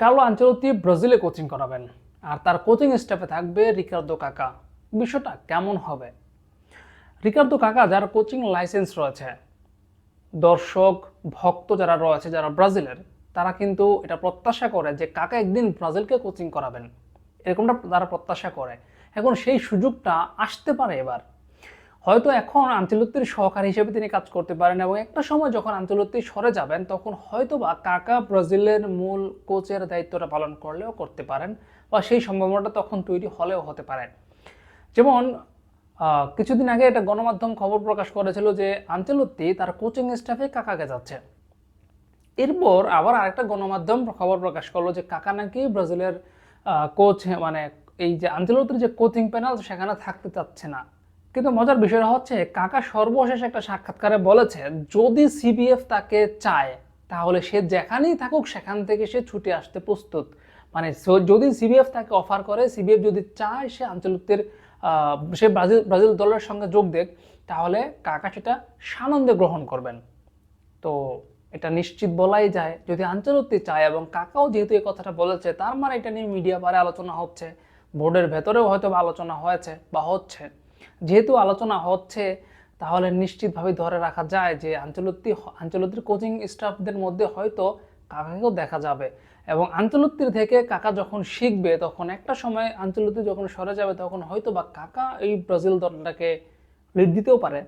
Carlo আঞ্চলতি ব্রাজিলে coaching করাবেন। আর তার কোচিং স্টাফে থাকবে রিকার্দো কাকা। বিষয়টা কেমন হবে? রিকার্দো কাকা, যার কোচিং লাইসেন্স রয়েছে, দর্শক, ভক্ত যারা রয়েছে, যারা ব্রাজিলের, তারা কিন্তু এটা প্রত্যাশা করে যে কাকা একদিন ব্রাজিলকে কোচিং করাবেন। এরকমটা তারা প্রত্যাশা করে। এখন সেই সুযোগটা আসতে পারে এবার। হয়তো এখন আঞ্চলত্তির সহকারী হিসেবে তিনি কাজ করতে পারেন এবং একটা সময় যখন আঞ্চলত্তি সরে যাবেন, তখন হয়তো বা কাকা ব্রাজিলের মূল কোচের দায়িত্বটা পালন করলেও করতে পারেন বা সেই সম্ভাবনাটা তখন তৈরি হলেও হতে পারে। যেমন কিছুদিন আগে একটা গণমাধ্যম খবর প্রকাশ করেছিল যে আঞ্চলত্তি তার কোচিং স্টাফে কাকাকে যাচ্ছে। এরপর আবার আরেকটা গণমাধ্যম খবর প্রকাশ করল যে কাকা নাকি ব্রাজিলের কোচ মানে এই যে আঞ্চলতির যে কোচিং প্যানেল, সেখানে থাকতে চাচ্ছে না। কিন্তু মজার বিষয়টা হচ্ছে, কাকা সর্বশেষ একটা সাক্ষাৎকারে বলেছে, যদি সিবিএফ তাকে চায়, তাহলে সে যেখানেই থাকুক, সেখান থেকে সে ছুটে আসতে প্রস্তুত। মানে যদি সিবিএফ তাকে অফার করে সিবিএফ যদি চায় সে আঞ্চলিকদের সে ব্রাজিল ব্রাজিল দলের সঙ্গে যোগ দেখ তাহলে কাকা সেটা সানন্দে গ্রহণ করবেন। তো এটা নিশ্চিত বলাই যায়, যদি আঞ্চলত্তি চায় এবং কাকাও যেহেতু এই কথাটা বলেছে, তার মানে এটা নিয়ে মিডিয়া পারে আলোচনা হচ্ছে, বোর্ডের ভেতরেও হয়তো আলোচনা হয়েছে বা হচ্ছে। যেহেতু আলোচনা হচ্ছে, তাহলে নিশ্চিতভাবে ধরে রাখা যায় যে আঞ্চলত্তি আঞ্চলত্তির কোচিং স্টাফদের মধ্যে হয়তো কাকাকেও দেখা যাবে। এবং আঞ্চলত্তির থেকে কাকা যখন শিখবে, তখন একটা সময় আঞ্চলত্তি যখন সরে যাবে, তখন হয়তো বা কাকা এই ব্রাজিল দলটাকে লিড দিতেও পারে।